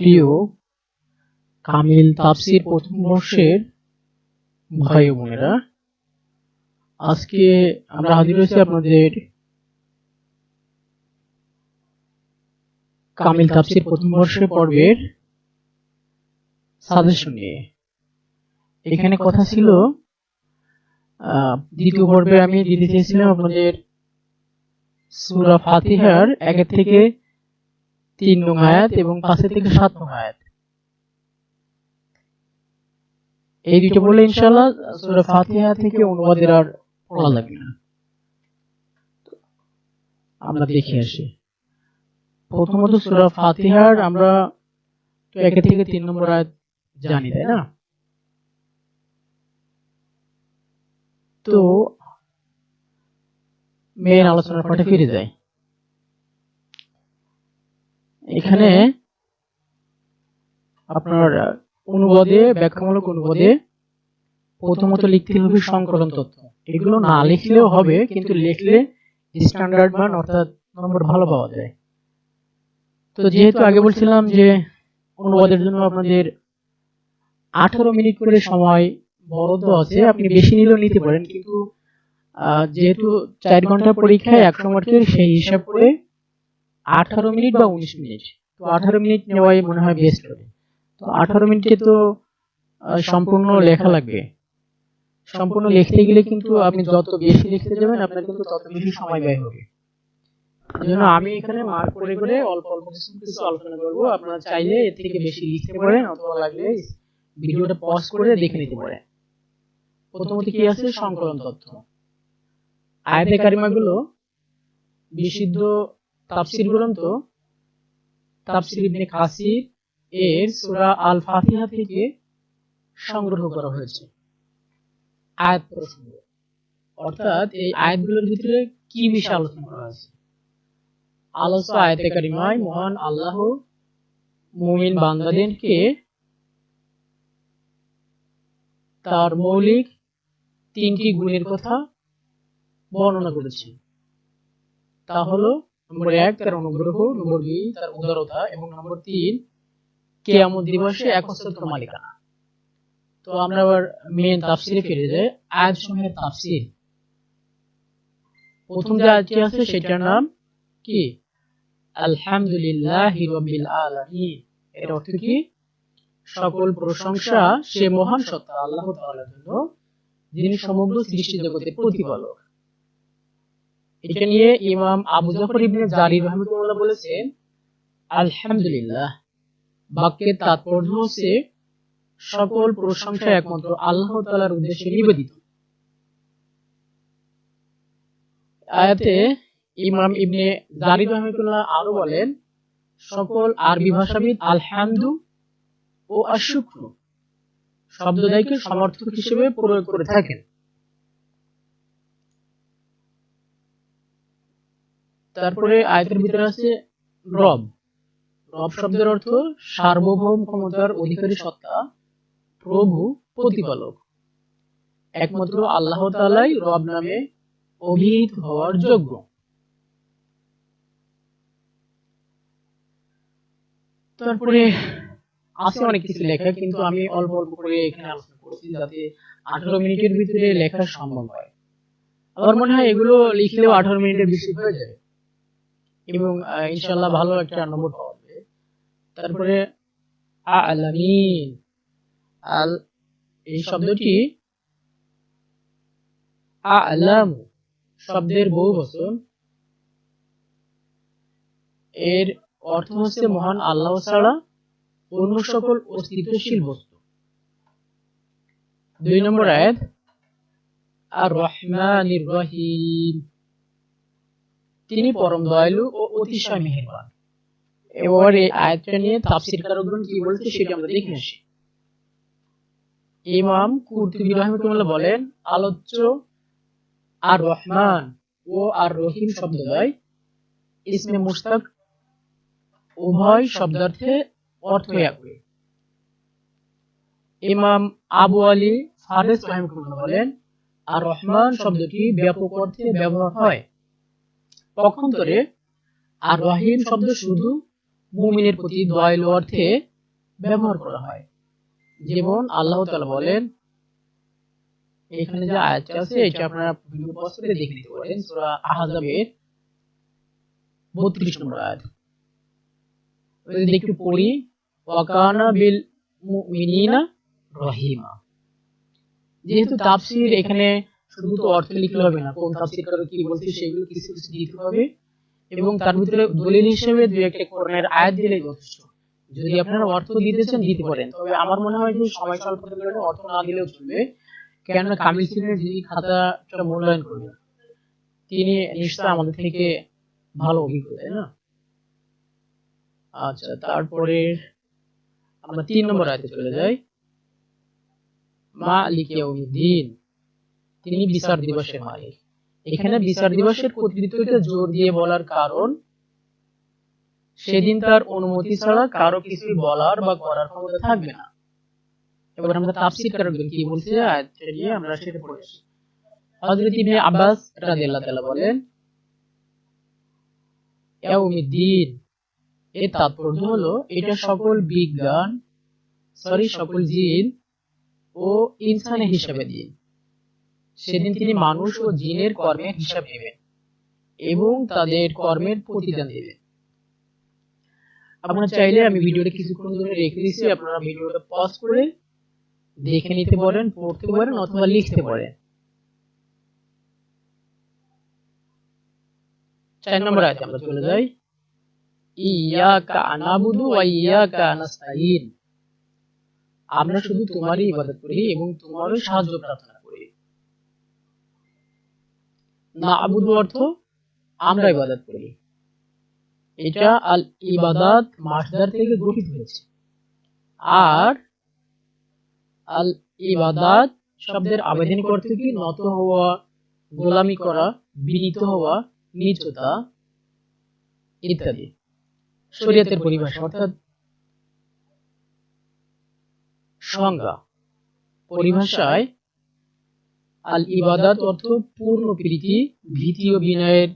প্রিয় কামিল তাফসির প্রথম বর্ষের ভাই ও বোনেরা। আজকে আমরা হাজির হয়েছি আপনাদের কামিল তাফসির প্রথম বর্ষের পর্বের সাজেশন নিয়ে। এখানে কথা ছিল দ্বিতীয় পর্বে আমি দিতে চেয়েছিলাম আপনাদের সূরা ফাতিহার একের থেকে তিন নং আয়াত এবং পাঁচের থেকে সাত নং আয়াত। এই দুটো বললে ইনশাআল্লাহ সূরা ফাতিহা থেকে অনুবাদের আর পড়া লাগবে না। আমরা দেখে আসি। প্রথমত সূরা ফাতিহার আমরা তো একের থেকে তিন নম্বর আয়াত জানি, তাই না? তো মেন আলোচনার পাঠে ফিরে যাই। এখানে আপনার অনুবাদে, ব্যাখ্যামূলক অনুবাদে প্রথমত লিখতে হবে সংকলন তথ্য এগুলো না লিখলেও হবে, কিন্তু লিখলে স্ট্যান্ডার্ড মান অর্থাৎ নম্বর ভালো পাওয়া যায়। তো যেহেতু আগে বলছিলাম যে অনুবাদের জন্য আপনাদের আঠারো মিনিট করে সময় বরাদ্দ আছে, আপনি বেশি নিলেও নিতে পারেন, কিন্তু যেহেতু চার ঘণ্টা পরীক্ষায় একশো মার্কের সেই হিসাব করে আঠারো মিনিট বা উনিশ মিনিট। তো আঠারো মিনিট নেওয়াই মনে হয় বেস্ট হবে। তো আঠারো মিনিটে তো সম্পূর্ণ লেখা লাগবে। সম্পূর্ণ লিখতে গেলে কিন্তু আপনি যত বেশি লিখতে যাবেন, আপনার কিন্তু তত বেশি সময় ব্যয় হবে। জন্য আমি এখানে মার্ক করে করে অল্প অল্প কিছু কিছু আলোচনা করব। আপনারা চাইলে এর থেকে বেশি লিখতে পারেন, অথবা লাগলে ভিডিওটা পজ করে দেখে নিতে পারেন। প্রথমত কি আছে? সংকলন তথ্য। আয়াতে কারিমাগুলো বিশুদ্ধ তাফসির গ্রন্থ তাফসির ইবনে কাসির এর সূরা আল ফাতিহা থেকে সংগ্রহ করা হয়েছে। আয়াত প্রসঙ্গ অর্থাৎ এই আয়াতগুলোর ভিতরে কি বিষয় আলোচনা করা হয়েছে? আলোচ্য আয়াতে কারিমায় মহান আল্লাহ মুমিন বান্দাদেরকে তার মৌলিক তিনটি গুণের কথা বর্ণনা করেছে তা হলো নম্বর এক তার অনুগ্রহ নম্বর দুই তার উদারতা এবং নম্বর তিন কেয়ামত দিবসে একচ্ছত্র মালিকানা। তো আমরা আবার মেন তাফসিরে ফিরে যাই। আয়াত সমূহের তাফসির। প্রথম যে আয়াতটি আছে সেটার নাম কি? আলহামদুলিল্লাহ রাব্বিল আলামিন। এর অর্থ কি? সকল প্রশংসা সে মহান সত্তা আল্লাহ তাআলার জন্য যিনি সমগ্র সৃষ্টি জগতের প্রতিপালক। এটা নিয়ে ইমাম আবু জাফর ইবনে জারির রহমাতুল্লাহ বলেছেন, আলহামদুলিল্লাহ, বাক্যের তাৎপর্য হচ্ছে সকল প্রশংসা একমাত্র আল্লাহ তাআলার উদ্দেশ্যে নিবেদিত। আয়াতে ইমাম ইবনে জারির রহমাতুল্লাহ আরও বলেন, সকল আরবি ভাষাবিদ আলহামদু ও আশুক্র শব্দদ্বয়কে সমর্থক হিসেবে প্রয়োগ করে থাকেন। তারপরে আয়তের ভিতরে আছে রব। রব শব্দের অর্থ সার্বভৌম ক্ষমতার অধিকারী সত্তা, প্রভু, প্রতিপালক। একমাত্র আল্লাহ তাআলাই রব নামে অভিহিত হওয়ার যোগ্য। তারপরে আছে অনেক কিছু লেখা, কিন্তু আমি অল্প অল্প করে এখানে আলোচনা করছি যাতে আঠারো মিনিটের ভিতরে লেখা সম্ভব হয়। আমার মনে হয় এগুলো লিখলেও আঠারো মিনিটের বেশি হয়ে যাবে এবং ইনশাল্লাহ ভালো একটা নম্বর যাবে। তারপরে আলামিন। আল এই শব্দটি আলাম শব্দের বহু বচন। এর অর্থ হচ্ছে মহান আল্লাহ ছাড়া অন্য সকল অস্তিত্বশীল বস্তু। দুই নম্বর আয়াত আর রহমানির রহিম। তিনি পরম দয়ালু ও অতিশয় মেহেরবান। এবার এই আয়াতটা নিয়ে তাফসির কারকগণ কি বলছে সেটা আমরা দেখে আসি। ইমাম কুরতুবী রাহিমাহুল্লাহ বলেন, আলোচ্য আর রহমান ও আর রহিম শব্দদ্বয়। ইসমে মুশতাক উভয় শব্দার্থে অর্থ একই। ইমাম আবু আলী ফারেস রাহিমাহুল্লাহ বলেন, আর রহমান শব্দটি ব্যাপক অর্থে ব্যবহার হয়। পক্ষান্তরে আর রহিম শব্দ শুধু মুমিনের প্রতি দয়ালু অর্থে ব্যবহার করা হয়। যেমন আল্লাহ তাআলা বলেন, এখানে যে আয়াতটা আছে, এটা আপনারা ভিডিও পজ দেখে নিতে পারেন, সূরা আহজাবের 32 নম্বর আয়াত। যদি একটু পড়ি ওয়াকানা বিল মুমিনিনা রহিমা। যেহেতু তাফসীর এখানে শুধু তো অর্থ লিখলে হবে না, কোন তাফসীরকার কি বলছে সেগুলো কিছু কিছু দিতে হবে। এবং তার ভিতরে দলিল হিসেবে দুই একটা কোরআনের আয়াত দিলেই যথেষ্ট। যদি আপনারা অর্থ দিতে চান, দিতে পারেন। তবে আমার মনে হয় যে সময় স্বল্পতার কারণে অর্থ না দিলেও চলবে। কেননা কামিল সিনের যিনি খাতাটা মূল্যায়ন করবেন, তিনি নিশ্চয় আমাদের থেকে ভালো অভিজ্ঞতা, তাই না? আচ্ছা তারপরে আমরা তিন নম্বর আয়াতে চলে যাই। মা লিকিয়াউমিদ্দিন তিনি বিচার দিবসের মালিক। এখানে বিচার দিবসের কর্তৃত্বকে জোর দিয়ে বলার কারণ সেদিন তার অনুমতি ছাড়া কারও কিছুই বলার বা করার ক্ষমতা থাকবে না। এবার আমরা তাফসীর কারকগণ কি বলছে? আয়াতটা নিয়ে আমরা সেটা পড়েছি হযরত ইবনে আব্বাস রাদিয়াল্লাহু তাআলা বলেন ইয়াউমিদ্দিন। এর তাৎপর্য হলো এটা সকল বিজ্ঞান সরি সকল জিন ও ইনসানের হিসাবে দিন সেদিন তিনি মানুষ ও জিনের কর্মের হিসাব নেবেন এবং তাদের কর্মের প্রতিদান দেবেন। আপনারা চাইলে আমি ভিডিওটা কিছুক্ষণ ধরে রেখে দিচ্ছি আপনারা ভিডিওটা পজ করে দেখে নিতে পারেন পড়তে পারেন অথবা লিখতে পারেন। চার নম্বর আয়াতে আমরা চলে যাই। ইয়াকা নাবুদু ওয়া ইয়াকা নাস্তাইন আমরা শুধু তোমারই ইবাদত করি এবং তোমারই সাহায্য প্রার্থনা না আবুদু অর্থ আমরা ইবাদত করি। এটা আল ইবাদাত মাসদার থেকে গঠিত হয়েছে। আর আল ইবাদাত শব্দের আবেদন করতে কি নত হওয়া, গোলামি করা, বিনীত হওয়া, নিচতা ইত্যাদি। শরীয়তের পরিভাষা অর্থাৎ সংজ্ঞা। পরিভাষায় আল ইবাদাত অর্থ পূর্ণ প্রীতি, ভীতি ও বিনয়ের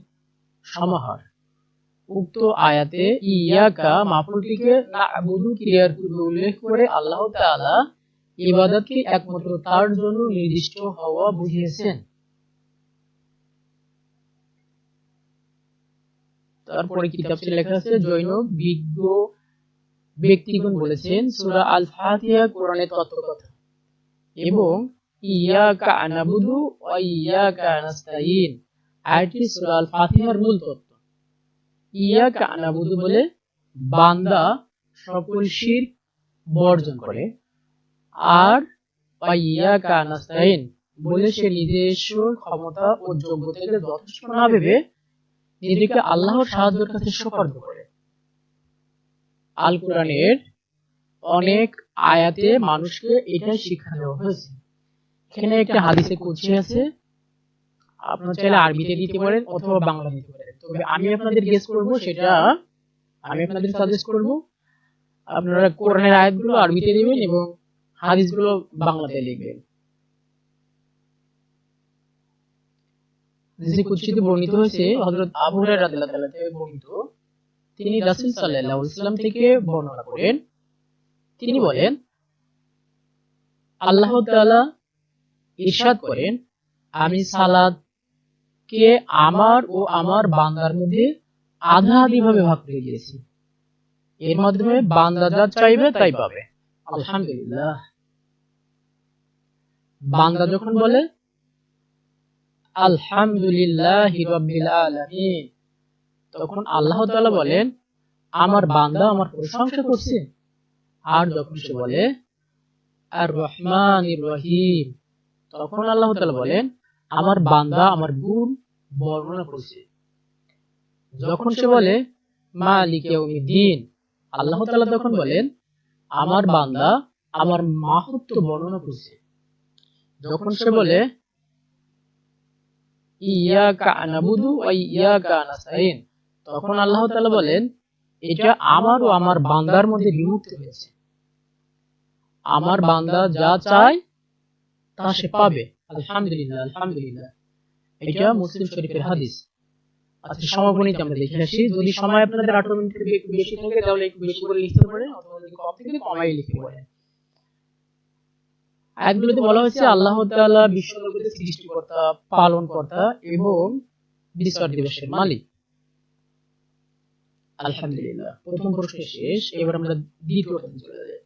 সমাহার। উক্ত আয়াতে ইয়াকা মাফুলটিকে না'বুদু ক্রিয়ার পূর্বে উল্লেখ করে আল্লাহ তাআলা ইবাদতকে একমাত্র তার জন্য নির্দিষ্ট হওয়া বুঝিয়েছেন। তারপরে কিতাবটি লেখা আছে, জৈন বিজ্ঞ ব্যক্তিগণ বলেছেন, সূরা আল ফাতিহা কোরআনের তত্ত্বকথা। এবং ইয়াকা নাবুদু ওয়া ইয়াকা নাস্তাইন আয়াতটি সূরা আল ফাতিহার মূল তত্ত্ব। ইয়াকা নাবুদু বলে বান্দা সকল শিরক বর্জন করে। আর ইয়াকা নাস্তাইন বলে সে নিজস্ব ক্ষমতা ও যোগ্যতাকে যথেষ্ট না ভেবে নিজেকে আল্লাহর সাহায্যের কাছে সুপার্দ করে। আল কোরআনের অনেক আয়াতে মানুষকে এটা শিক্ষা দেওয়া হয়েছে। এখানে একটা হাদিসে কুচি আছে। আপনারা চাইলে আরবিতে দিতে পারেন অথবা বাংলা দিতে পারেন। তবে আমি আপনাদের গেস করব, সেটা আমি আপনাদের সাজেস্ট করব। আপনারা কোরআনের আয়াতগুলো আরবিতে দিবেন এবং হাদিসগুলো বাংলাতে লিখবেন। যে কুচিতে বর্ণিত হয়েছে, হযরত আবু হুরায়রা রাদিয়াল্লাহু বর্ণিত। তিনি রাসূল সাল্লাল্লাহু আলাইহি ওয়াসাল্লাম থেকে বর্ণনা করেন। তিনি বলেন, আল্লাহ তাআলা ইরশাদ করেন আমি সালাতকে আমার ও আমার বান্দার মধ্যে আধা আধি ভাবে ভাগ করে দিয়েছি। এর মাধ্যমে বান্দা যা চাইবে তাই পাবে। আলহামদুলিল্লাহ। বান্দা যখন বলে আলহামদুলিল্লাহ রাব্বিল আলামিন তখন আল্লাহ তাআলা বলেন আমার বান্দা আমার প্রশংসা করছে। আর যখন সে বলে আর রহমান রহিম তখন আল্লাহ বলেন আমার বান্দা আমার গুণ বর্ণনা করছে। যখন সে বলে মালিক ইয়াউমিদ্দিন আল্লাহ তাআলা তখন বলেন আমার বান্দা আমার মাহাত্ম্য বর্ণনা করছে। যখন সে বলে ইয়াকা নাবুদু ওয়া ইয়াকা নাস্তাইন তখন আল্লাহ তাআলা বলেন এটা আমার ও আমার বান্দার মধ্যে বিভক্ত হয়েছে। আমার বান্দা যা চায় তা সে পাবে। আলহামদুলিল্লাহ আলহামদুলিল্লাহ। এটা মুসলিম শরীফের হাদিস। আচ্ছা সমাপনীতে আমরা দেখে আসি। যদি সময় আপনাদের আঠারো মিনিটের একটু বেশি থাকে তাহলে একটু বেশি করে লিখতে পারেন অথবা যদি কম থাকে কমাই লিখতে পারেন। আয়াতগুলোতে বলা হয়েছে আল্লাহ তাআলা বিশ্বজগতের সৃষ্টিকর্তা পালনকর্তা এবং বিচার দিবসের মালিক। আলহামদুলিল্লাহ প্রথম প্রশ্ন শেষ। এবার আমরা দ্বিতীয়টা চলে যাই।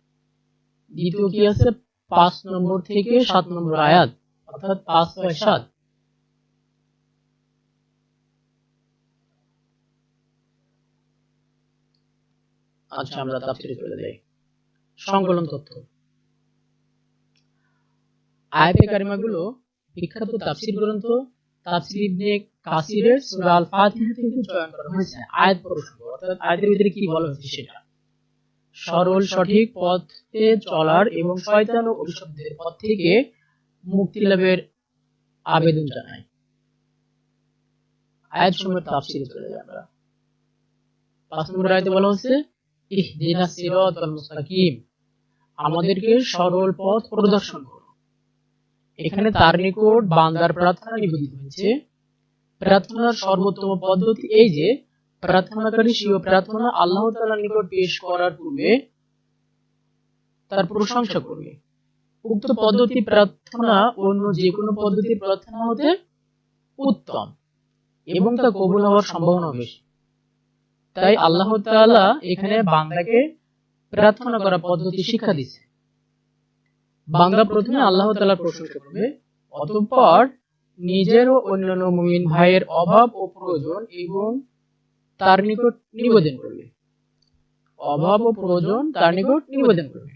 দ্বিতীয় কি আছে? পাঁচ নম্বর থেকে সাত নম্বর আয়াত, অর্থাৎ পাঁচ ছয় সাত। আচ্ছা আমরা তাফসিরে চলে যাই। সংকলন তথ্য। আয়াতে কারিমাগুলো বিখ্যাত তাফসির গ্রন্থ তাফসির ইবনে কাসিরের সূরা আল ফাতিহা থেকে চয়ন করা হয়েছে। আয়াত প্রসঙ্গ অর্থাৎ আয়াতের ভিতরে কি বলা হয়েছে সেটা? সরল সঠিক পথে চলার এবং শয়তান ও অভিশপ্তের পথ থেকে মুক্তি লাভের আবেদন জানাই। আয়াত সময় তাফসিরে চলে যাই আমরা। পাঁচ নম্বর আয়াতে বলা হচ্ছে, ইহদিনা সিরাতাল মুস্তাকিম আমাদেরকে সরল পথ প্রদর্শন করো। এখানে তার নিকট বান্দার প্রার্থনা নিবেদিত হয়েছে। প্রার্থনার সর্বোত্তম পদ্ধতি এই যে প্রার্থনাকারী স্বীয় প্রার্থনা আল্লাহ তাআলার নিকট পেশ করার পূর্বে তার প্রশংসা করবে। উক্ত পদ্ধতি প্রার্থনা অন্য যে কোনো পদ্ধতির প্রার্থনা হতে উত্তম এবং তা কবুল হওয়ার সম্ভাবনা বেশি। তাই আল্লাহ তাআলা এখানে বান্দাকে প্রার্থনা করার পদ্ধতি শিক্ষা দিচ্ছে। বান্দা প্রথমে আল্লাহ তাআলার প্রশংসা করবে, অতঃপর নিজের ও অন্যান্য মুমিন ভাইয়ের অভাব ও প্রয়োজন এবং তার নিকট নিবেদন করবে। অভাব ও প্রয়োজন তার নিকট নিবেদন করবে।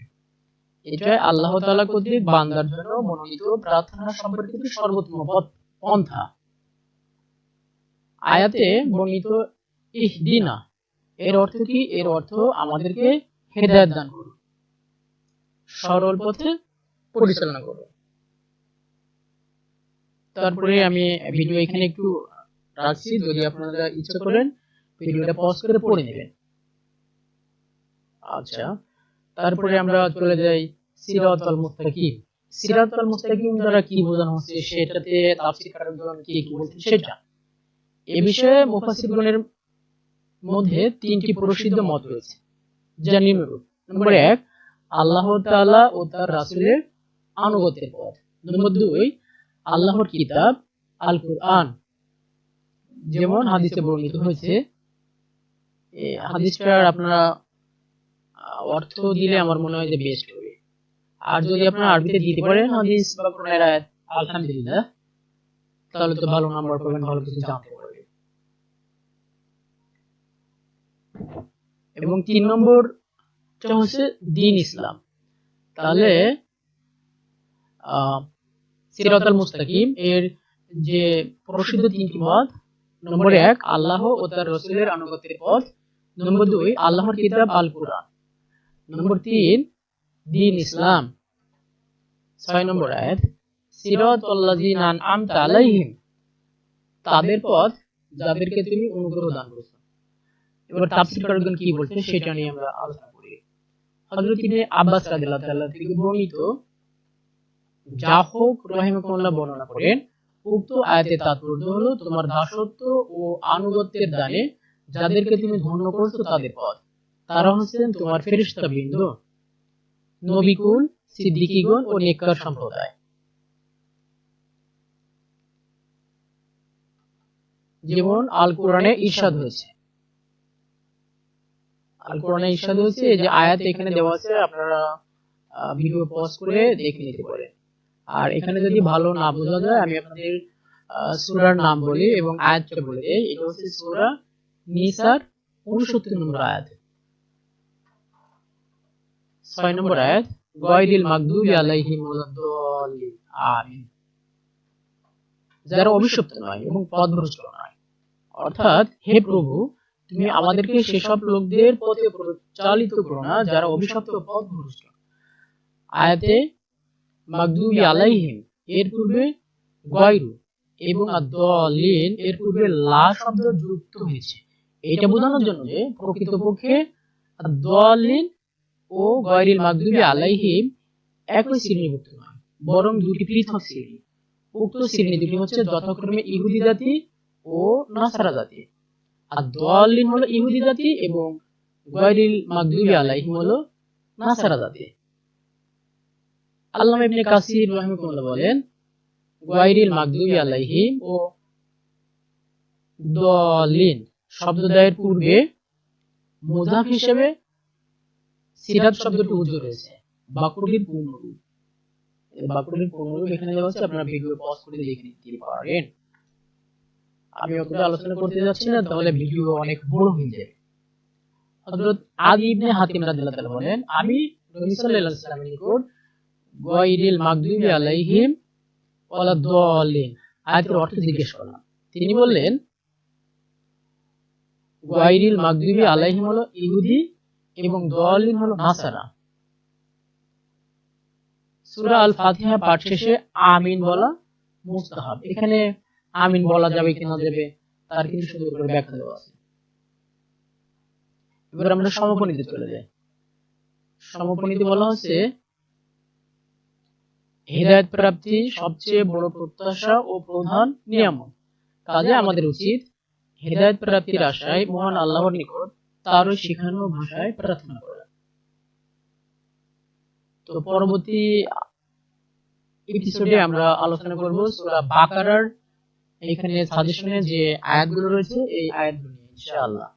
এটাই আল্লাহ তাআলা কর্তৃক বান্দার জন্য মনোনীত প্রার্থনা সম্পর্কিত সর্বোত্তম পথ পন্থা। আয়াতে বর্ণিত, ইহদিনা এর অর্থ কি? এর অর্থ আমাদেরকে হেদায়েত দান করো। সরল পথে পরিচালনা করো। তারপরে আমি ভিডিও এখানে একটু রাখছি। যদি আপনারা ইচ্ছা করেন ভিডিওটা পজ করে পড়ে নেবেন। আচ্ছা তারপরে আমরা চলে যাই সিরাতাল মুস্তাকিম সিরাতাল মুস্তাকিম দ্বারা কি বোঝানো হচ্ছে? সেটাতে তাফসীর কারকগণ কি কি বলছেন সেটা। এ বিষয়ে মুফাসসিরগণের মধ্যে তিনটি প্রসিদ্ধ মত রয়েছে। যা নিম্নরূপ। নম্বর এক, আল্লাহ তাআলা ও তার রাসূলের আনুগত্যের পথ। নম্বর দুই, আল্লাহর কিতাব আল কুরআন যেমন হাদিসে বর্ণিত হয়েছে হাদিসটার আপনারা অর্থ দিলে আমার মনে হয় যে বেস্ট হবে। আর যদি আপনারা আরবিতে দিতে পারেন হাদিস বা কোরআনের আয়াত আলহামদুলিল্লাহ তাহলে তো ভালো নাম্বার পাবেন ভালো কিছু জানতে পারবেন। এবং তিন নম্বরটা হচ্ছে দিন ইসলাম। তাহলে সিরাতাল মুস্তাকিম এর যে প্রসিদ্ধ তিনটি পথ নম্বর এক আল্লাহ ও তার রসুলের আনুগত্যের পথ নম্বর দুই আল্লাহর কিতাব আল কুরআন নম্বর তিন দিন ইসলাম ছয় নম্বর আয়াত সিরাতাল্লাযিনা আনআমতা আলাইহিম তাদের পথ যাদেরকে তুমি অনুগ্রহ দান করেছ। এবার তাফসীর কারকগণ কি বলছে, সেটা নিয়ে আমরা আলোচনা করি। হযরত ইবনে আব্বাস রাদিয়াল্লাহু তাআলা থেকে বর্ণিত জাহক রহিমাহুল্লাহ বর্ণনা করেন, উক্ত আয়াতের তাৎপর্য হলো তোমার দাসত্ব ও আনুগত্যের দানে যাদেরকে তুমি ধন্য করছ তাদের পথ। তারা হচ্ছেন তোমার ফেরেশতা বৃন্দ নবিকুল, সিদ্দিকীগণ ও নেককার সম্প্রদায়। যেমন আল কোরআনে ইরশাদ হয়েছে। আল কোরআনে ইরশাদ হয়েছে যে আয়াত এখানে দেওয়া আছে, আপনারা ভিডিও পজ করে দেখে নিতে পারেন। আর এখানে যদি ভালো না বোঝা যায়, আমি আপনাদের সূরার নাম বলি এবং আয়াতটা বলে এটা হচ্ছে সূরা নিসার 69 নম্বর আয়াত। ছয় নম্বর আয়াত আমিন। যারা অভিশপ্ত নয় এবং নয়, অর্থাৎ হে প্রভু, তুমি আমাদেরকে সেসব লোকদের পথে পরিচালিত করো না যারা অভিশপ্ত পথভ্রষ্ট আয়াতে, মাগদুবি আলাইহিম এর পূর্বে গয়রু এবং আদ-দাল্লিন এর পূর্বে লা শব্দ যুক্ত হয়েছে। এটা বোঝানোর জন্য যে প্রকৃতপক্ষে আদ-দাল্লিন ও গয়রিল মাগদুবি আলাইহিম একই শ্রেণীভুক্ত নয় বরং দুটি পৃথক শ্রেণি। উক্ত শ্রেণি দুটি হচ্ছে যথাক্রমে ইহুদি জাতি ও নাসারা জাতি। আর দলিন হলো ইহুদি জাতি এবং গয়রিল মাগদুবি আলাইহিম হলো নাসারা জাতি। আল্লামা ইবনে কাসির রাহিমাহুল্লাহ বলেন গয়রিল মাগদুবি আলাইহিম ও দলিন শব্দদ্বয়ের পূর্বে মুজাফ হিসেবে সিরাত শব্দটি উজ্জ্বল রয়েছে বাক্যটির পূর্ণরূপ। বাক্যটির পূর্ণরূপ এখানে দেওয়া আছে আপনারা ভিডিও পজ করে দেখে নিতে পারেন। আমি অতটা আলোচনা করতে যাচ্ছি না, তাহলে ভিডিও অনেক বড় হয়ে যাবে। হযরত আদি ইবনে হাতিম রাদিয়াল্লাহু বলেন, আমি নবী সাল্লাল্লাহু আলাইহি ওয়াসাল্লামের নিকট গায়রিল মাগদুবি আলাইহিম ওয়ালা দাল্লিন আয়াতের অর্থ জিজ্ঞেস করলাম। তিনি বললেন গায়রিল মাগদুবি আলাইহিম হলো ইহুদি এবং দাল্লিন হলো নাসারা। সূরা আল ফাতিহা পাঠ শেষে আমিন বলা মুস্তাহাব। এখানে আমিন বলা যাবে যাবে, তার কিন্তু সুন্দর করে ব্যাখ্যা দেওয়া আছে। এবার আমরা সমপনীতে চলে যাই। সমপনীতে বলা হচ্ছে, হৃদায়ত প্রাপ্তি সবচেয়ে বড় প্রত্যাশা ও প্রধান নিয়ামক কাজে আমাদের উচিত হৃদায়ত প্রাপ্তির আশায় মহান আল্লাহর নিকট তার শিখানো ভাষায় প্রার্থনা করা। তো পরবর্তী এপিসোডে আমরা আলোচনা করব সূরা বাকারার। এখানে সাজেশনে যে আয়াতগুলো রয়েছে, এই আয়াতগুলো ইনশাআল্লাহ।